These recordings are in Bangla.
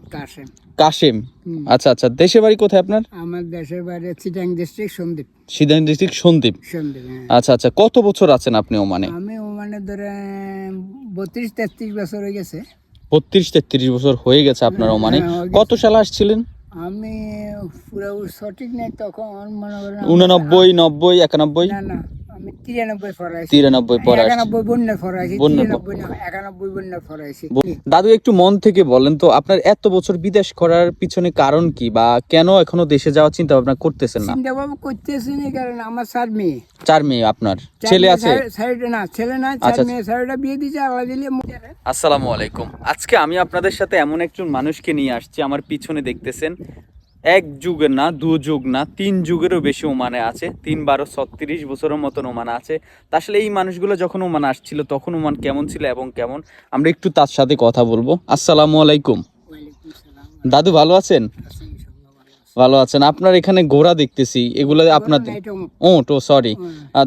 মোহাম্মদ কাসেম কাশেম। আচ্ছা আচ্ছা দেশের বাড়ি কোথায় আপনার? আমার দেশের বাইরে চিটাং ডিস্ট্রিক্ট সন্দীপ। সিদান ডিস্ট্রিক্ট সন্দীপ। সন্দীপ হ্যাঁ। আচ্ছা আচ্ছা কত বছর আছেন আপনি ওমানে? আমি ওমানে ধরে বত্রিশ তেত্রিশ বছর হয়ে গেছে। বত্রিশ তেত্রিশ বছর হয়ে গেছে আপনার ওমানে। হ্যাঁ, কত সালে আসছিলেন? আমি পুরো সঠিক নেই তখন মনে করেন উননব্বই নব্বই একানব্বই? না না আমি তিরানব্বই ফরাইছি তিরানব্বই পরে একানব্বই বন্যার ফরাইছি তিরানব্বই একানব্বই বন্যার ফরাইছি দাদু একটু মন থেকে বলেন তো আপনার এত বছর বিদেশ করার পিছনে কারণ কি বা কেন এখনও দেশে যাওয়ার চিন্তা ভাবনা করতেছেন না? চিন্তা ভাবনা করতেছি না কারণ আমার চার মেয়ে। চার মেয়ে আপনার। ছেলে আছে? না ছেলে না চার আচ্ছা, মেয়ে চারটা বিয়ে দিয়েছে দিলে আসসালামু আলাইকুম। আজকে আমি আপনাদের সাথে এমন একজন মানুষকে নিয়ে আসছি আমার পিছনে দেখতেছেন এক যুগের না দু যুগ না তিন যুগেরও বেশি ওমানে আছে। তিন বারো ছত্রিশ বছরের মতন ওমানে আছে। আসলে এই মানুষগুলো যখন ওমান আসছিল তখন ওমান কেমন ছিল এবং কেমন? আমরা একটু তার সাথে কথা বলব। আসসালামু আলাইকুম। দাদু ভালো আছেন? ভালো আছেন। আপনার এখানে ঘোড়া দেখতেছি। এগুলো আপনার ও তো সরি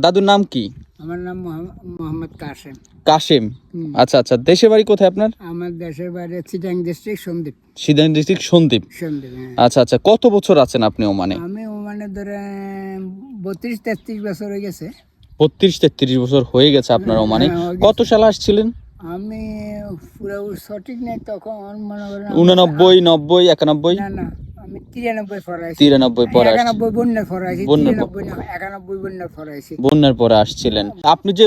দাদুর নাম কি? আমার নাম মোহাম্ম- মোহাম্মদ কাসেম। কাশেম আচ্ছা আচ্ছা। দেশের বাড়ি কোথায় আপনার? আমার দেশের বাইরে চিটাং ডিস্ট্রিক্ট সন্দীপ। সিদান ডিস্ট্রিক্ট সন্দীপ। সন্দীপ হ্যাঁ। আচ্ছা আচ্ছা। কত বছর আছেন আপনি ওমানে? আমি ওমানে ধরে বত্রিশ তেত্রিশ বছর হয়ে গেছে। বত্রিশ তেত্রিশ বছর হয়ে গেছে আপনার ওমানে। হ্যাঁ, হয়ে কত সালে আসছিলেন? আমি পুরো সঠিক নেই তখন মনে করেন উননব্বই নব্বই একানব্বই? না না। ফরাইছি। পরে বন্যার ফরাইছি পর- ফরাইছি। বন্যার আসছিলেন। আপনি যে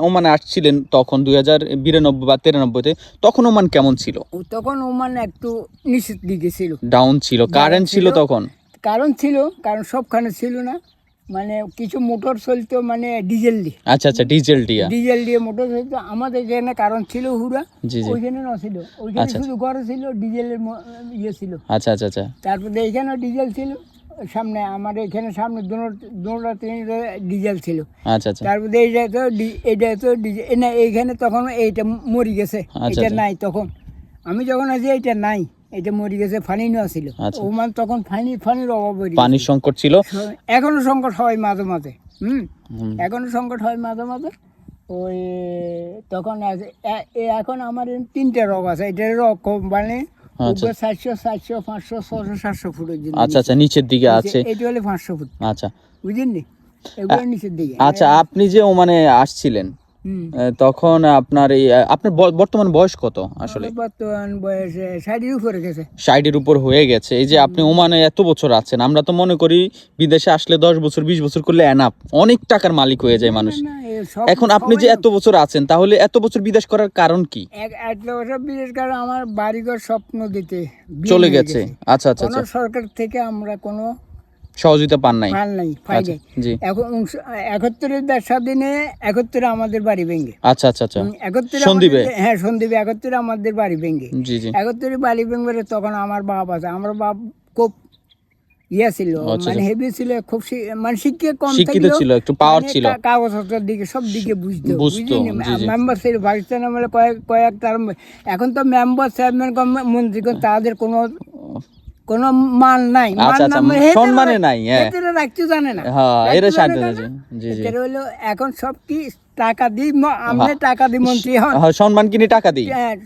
ওমানে আসছিলেন তখন দুই হাজার বিরানব্বই বা তিরানব্বইতে তখন ওমান কেমন ছিল? তখন ওমান একটু নিচের দিকে ছিল। ডাউন ছিল কারেন্ট ছিল। তখন? কারণ ছিল কারণ সবখানে ছিল না। মানে কিছু মোটর চলতো মানে ডিজেল দিয়ে। আচ্ছা আচ্ছা ডিজেল টিয়া ডিজেল দিয়ে মোটর চলতো। আমাদের এখানে কারণ ছিল জি ওইখানে না ছিল। ওইখানে আচ্ছা। শুধু ঘরে ছিল ডিজেলের ইয়ে ছিল। আচ্ছা আচ্ছা আচ্ছা। তারপরে এইখানে ডিজেল ছিল সামনে আমার এখানে সামনে দুটা তিনটা ডিজেল ছিল। আচ্ছা আচ্ছা। তারপরে এইটা তো এইটা তো ডিজেল না এইখানে তখন এইটা মরি গেছে। আচ্ছা, এটা আচ্ছা। নাই তখন। আমি যখন আছি এইটা নাই। এটা মরি গেছে ফানি নেওয়া ছিল। আচ্ছা। ও মানে তখন ফানি ফানির অভাব পানির সংকট ছিল? এখনও সংকট হয় মাঝে মাঝে হুম। এখনও সংকট হয় মাঝে মাঝে। ওই তখন এখন আমার তিনটে রোগ আছে। এটা রোগ মানে পাঁচশো ছশো সাতশো জন্য আচ্ছা আচ্ছা নিচের দিকে আছে। এটা হলে পাঁচশো ফুট। আচ্ছা। বুঝলেন এগুলো নিচের দিকে। আচ্ছা আপনি যে মানে আসছিলেন তখন আপনার এই আপনার বর্তমান বয়স কত আসলে? বর্তমান বয়সে ষাটের উপরে গেছে। ষাটের উপর হয়ে গেছে। এই যে আপনি ওমানে এত বছর আছেন আমরা তো মনে করি বিদেশে আসলে দশ বছর বিশ বছর করলে এনাফ অনেক টাকার মালিক হয়ে যায় মানুষ। এখন আপনি যে এত বছর আছেন তাহলে এত বছর বিদেশ করার কারণ কি? এক বছর করে আমার বাড়িঘর স্বপ্ন দিতে চলে গেছে। আচ্ছা আচ্ছা আচ্ছা। সরকার থেকে আমরা কোনো সহযোগিতা পান নাই। ফাল নাই পাই আচ্ছা জি। এখন একাত্তরের ব্যবসা দিনে একাত্তরে আমাদের বাড়ি ভেঙে। আচ্ছা আচ্ছা আচ্ছা। একাত্তরে সন্দীপে? হ্যাঁ সন্দীপে একাত্তরে আমাদের বাড়ি ভেঙে। জি জি। একাত্তরে বাড়ি ভেঙে তখন আমার বাপ আছে। আমার বাপ খুব ইয়ে ছিল আচ্ছা, মানে হেভি ছিল খুব মানে শিক্ষা কম শিক্ষিত ছিল একটু পাওয়ার মানে ছিল। কাগজপত্রের দিকে সব দিকে বুঝতো বুঝতো। মেম্বার ছিল পাকিস্তান আমলে কয়েক কয়েকটা এখন তো মেম্বার চেয়ারম্যান মন্ত্রী তাদের কোনো কোনো মান নাই। আচ্ছা, আচ্ছা, সম্মানে নাই, হ্যাঁ। রাখতে জানে না। হ্যাঁ শান্তি জি জি। হলো এখন সব কি টাকা দিই ম- টাকা দিই মন্ত্রী হন। হ্যাঁ, সম্মান কিনে টাকা দিই। হ্যাঁ,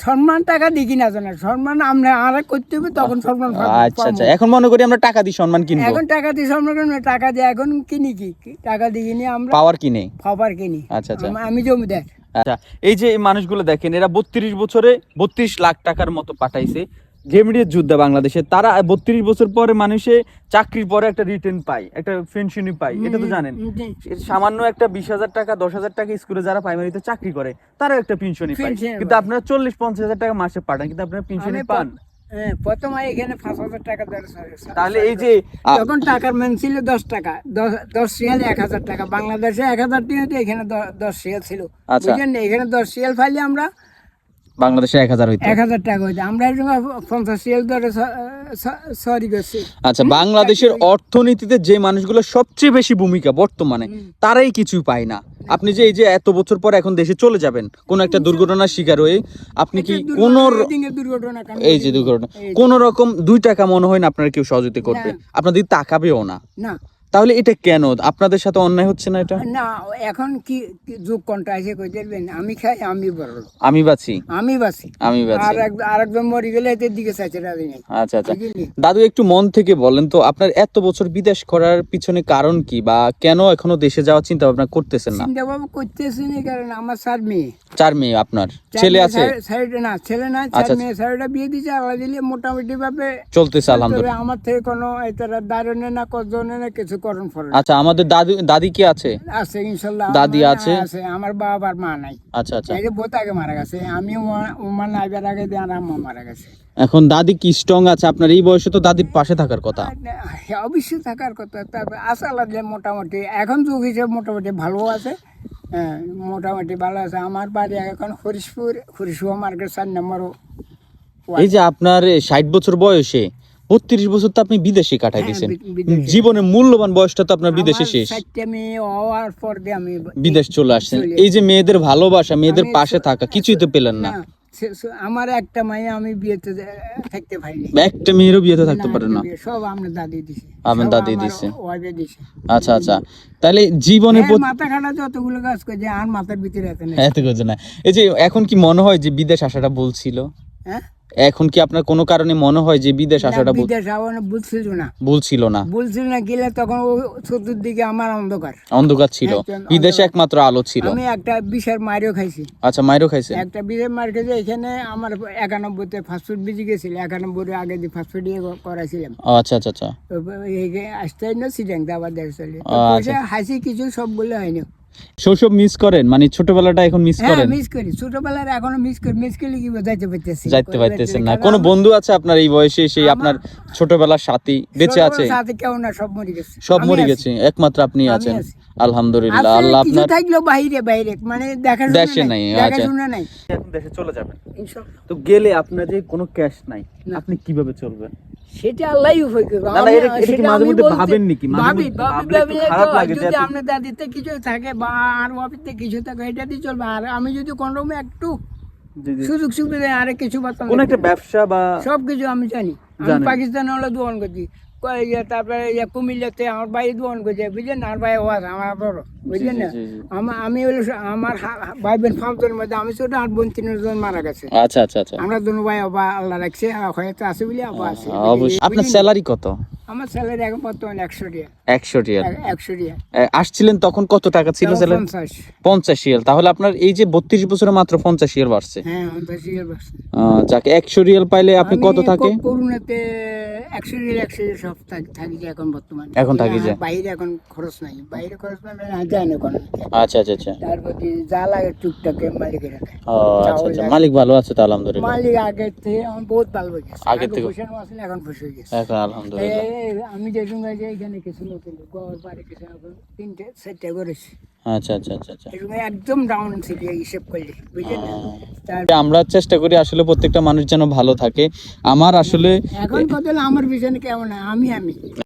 সম্মান টাকা দিই কিনা জানে সম্মান আমরা আর করতে হবে তখন সম্মান আচ্ছা আচ্ছা এখন মনে করি আমরা টাকা দিই সম্মান কিনবো। এখন টাকা দিয়ে সম্মান না, টাকা দিয়ে এখন কিনি কি? টাকা দিয়ে কিনি আমরা পাওয়ার কিনে। খাবার কিনি। আচ্ছা, আচ্ছা। আম- জমিদার আচ্ছা এই যে মানুষগুলো দেখেন এরা বত্রিশ বছরে বত্রিশ লাখ টাকার মতো পাঠাইছে। ঘেমড়িয়ে যুদ্ধ বাংলাদেশে। তারা বত্রিশ বছর পরে মানুষে চাকরির পরে একটা রিটার্ন পায় একটা পেনশনই পায় এটা তো জানেন। সামান্য একটা বিশ হাজার টাকা দশ হাজার টাকা স্কুলে যারা প্রাইমারিতে চাকরি করে তারা একটা পেনশনই পায়। কিন্তু আপনারা চল্লিশ পঞ্চাশ হাজার টাকা মাসে পাঠান কিন্তু আপনারা পেনশনই পান। প্রথম এখানে পাঁচ হাজার টাকা তাহলে এই যে তখন টাকার মান ছিল দশ টাকা দশ- দশ এক হাজার টাকা। বাংলাদেশে এক হাজার এখানে দশ রিয়াল ছিল। বুঝলেন? এখানে দশ রিয়াল ফাইলে আমরা বাংলাদেশে এক হাজার হইতো। এক হাজার টাকা হইতে। আমরা পঞ্চাশ রিয়াল ধরে সরি করছি। আচ্ছা বাংলাদেশের অর্থনীতিতে যে মানুষগুলো সবচেয়ে বেশি ভূমিকা বর্তমানে তারাই কিছু পায় না। আপনি যে এই যে এত বছর পর এখন দেশে চলে যাবেন কোন একটা দুর্ঘটনার শিকার হয়ে আপনি কি কোন এই যে দুর্ঘটনা। কোন রকম দুই টাকা মনে হয় না আপনার কেউ সহযোগিতা করবে। আপনাদের তাকাবেও না। না। তাহলে এটা কেন? আপনাদের সাথে অন্যায় হচ্ছে না এটা? না এখন কি যুগ কোনটা আছে কই দেখবেন? আমি খাই আমি বড় আমি বাঁচি? আমি বাসি আমি আর বাঁচি এক আরেকজন মরে গেলে এদের দিকে চাইছে রাজি নেই আচ্ছা আচ্ছা। দাদু একটু মন থেকে বলেন তো আপনার এত বছর বিদেশ করার পিছনে কারণ কি? বা কেন এখনও দেশে যাওয়ার চিন্তা ভাবনা করতেছেন না? চিন্তা ভাবনা করতেছি না কারণ আমার চার মেয়ে। চার মেয়ে আপনার। ছেলে আছে? সাইড- না ছেলে না আচ্ছা, চার মেয়ে সাইডে বিয়ে দিয়েছে আলাদা দিলে মোটামুটি ভাবে চলতেছে আলহামদুলিল্লাহ। আমার থেকে কোনো এতারা দারণে না কজনে না কিছু করণ আচ্ছা আমাদের দাদু দাদি কি আছে? আছে ইনশাল্লাহ দাদি আছে? আছে আমার বাবা আর মা নাই। আচ্ছা আচ্ছা। এই যে বোত আগে মারা গেছে আমি উমার নাইবার আগে দিয়ে আর আম্মা মারা গেছে। এখন দাদি কি স্ট্রং আছে? আপনার এই বয়সে তো দাদির পাশে থাকার কথা। হ্যাঁ, অবশ্যই থাকার কথা তারপরে আশা লাগলে মোটামুটি এখন যুগ হিসেবে মোটামুটি ভালো আছে হ্যাঁ মোটামুটি ভালো আছে। আমার বাড়ি এখন হরিশপুর হরিশপুর মার্কেট চার নম্বর এই যে আপনার ষাট বছর বয়সে বত্রিশ বছর তো আপনি বিদেশে কাটাই হ্যাঁ, দিয়েছেন জীবনের মূল্যবান বয়সটা তো আপনার বিদেশে শেষ। হওয়ার পর আমি বিদেশ চলে আসছেন। এই যে মেয়েদের ভালোবাসা মেয়েদের পাশে থাকা কিছুই তো পেলেন না। আমার একটা মায়ে আমি বিয়েতে থাকতে পারিনি। একটা মেয়েরও বিয়েতে থাকতে না, পারেন না। সব আমরা দাদি দিছে। আপনার দাদি আমার দিছে। ওয়াইফে দিছে। আচ্ছা আচ্ছা। তাহলে জীবনের হ্যাঁ, মাথা খাটা যতগুলো কাজ করে আর মাথার ভিতরে এত এত কিছু না। এই যে এখন কি মনে হয় যে বিদেশ আসাটা বলছিল হ্যাঁ? এখন কি আপনার কোনো কারণে মনে হয় যে বিদেশ আসাটা বল- বিদেশ না বলছিল না। বলছিল না। গেলে তখন চতুর্দিকে আমার অন্ধকার। অন্ধকার ছিল। বিদেশে একমাত্র আলো ছিল। আমি একটা বিষের মারিও খাইছি। আচ্ছা মায়েরও খাইছে একটা বিষের মার খেয়েছে এখানে আমার একানব্বইতে ফাস্টফুড বেজে গেছিল। একানব্বই আগে দিয়ে ফাস্টফুড ইয়ে করাইছিলাম। ও, আচ্ছা আচ্ছা আচ্ছা। আসতে না সিটাং চলে। আচ্ছা। হাসি কিছু সবগুলো হয়নি। শৈশব মিস করেন? মানে ছোটবেলাটা এখন মিস হ্যাঁ করেন? মিস করি। ছোটবেলার এখনও মিস করি। মিস করলে কি যাইতে পারতেছি? যাইতে পারতেছেন না। কোনো বন্ধু আছে আপনার এই বয়সে? সেই আপনার ছোটবেলার সাথী বেঁচে আছে? সাথে কেউ না সব মরে গেছে। সব মরে গেছে। একমাত্র আপনি আছেন। আলহামদুলিল্লাহ। আল্লাহ কিছু আপনার থাকলেও বাইরে বাইরে। মানে দেখা দেশে নাই, দেখা আচ্ছা। শুনে নাই। এখন দেশে চলে যাবেন। ইনশাল্লাহ। তো গেলে আপনার যে কোনো ক্যাশ নাই। আপনি কীভাবে চলবেন? সেটা আল্লাহই হয়ে গেল ভাবেন নাকি? ভাবি ভাবি যে যদি আপনার দাদিতে কিছু থাকে বা আর অফিসে কিছু থাকে এটা দিয়ে চলবে। আর আমি যদি কোনো রকমে একটু। সুযোগ সুবিধা আরে কিছু পাতাম কোনো একটা ব্যবসা বা সব কিছু আমি জানি। আমি পাকিস্তানে হলে দোকান করছি। তারপরে ইয়ে কুমিল্লাতে আমার ভাই করছে বুঝলেন আর ভাই ওয়াজ আমার বড় বুঝলেন না। আমার আমি হলো আমার ভাই বোন মধ্যে আমি ছোট আর বোন তিনজন মারা গেছে। আচ্ছা আচ্ছা আচ্ছা। আমরা দুনো ভাই আবার আল্লাহ রাখছে হয়তো আছে বলে আবার আছে। অবশ্যই। আপনার স্যালারি কত? আমার স্যালারি এখন বর্তমানে একশো একশো রিয়াল। একশো আসছিলেন তখন কত টাকা ছিল স্যালারি পঞ্চাশ। রিয়াল। তাহলে আপনার এই যে বত্রিশ বছরে মাত্র পঞ্চাশ রিয়াল বাড়ছে। হ্যাঁ পঞ্চাশ রিয়াল বাড়ছে। যাকে একশো রিয়াল পাইলে আপনি কত থাকে? কো- সব থাকি- থাকি এখন বর্তমানে। এখন থাকি যে? হ্যাঁ, বাইরে এখন খরচ নাই। বাইরে খরচ নাই মানে যায় না কোনো আচ্ছা আচ্ছা আচ্ছা। তারপর যা লাগে টুকটাকে মালিকের হাতে। ও আচ্ছা আচ্ছা। মালিক ভালো আছে তো আলহামদুলিল্লাহ। মালিক আগে থেকে আমার বহুত ভালো হয়ে গেছে। আগে থেকে? এখন হয়ে গেছে। এখন আলহামদুলিল্লাহ। আমি যে সঙ্গে যে এখানে কিছু নতুন ঘর বাড়ি কিছু এখন তিনটে চারটে করেছি। আচ্ছা আচ্ছা আচ্ছা আচ্ছা। একদম ডাউন সিটি হিসেব করলে বুঝলেন? আমরা চেষ্টা করি আসলে প্রত্যেকটা মানুষ যেন ভালো থাকে। আমার আসলে এখন কত হলো আমার পিছনে কেমন আমি আমি।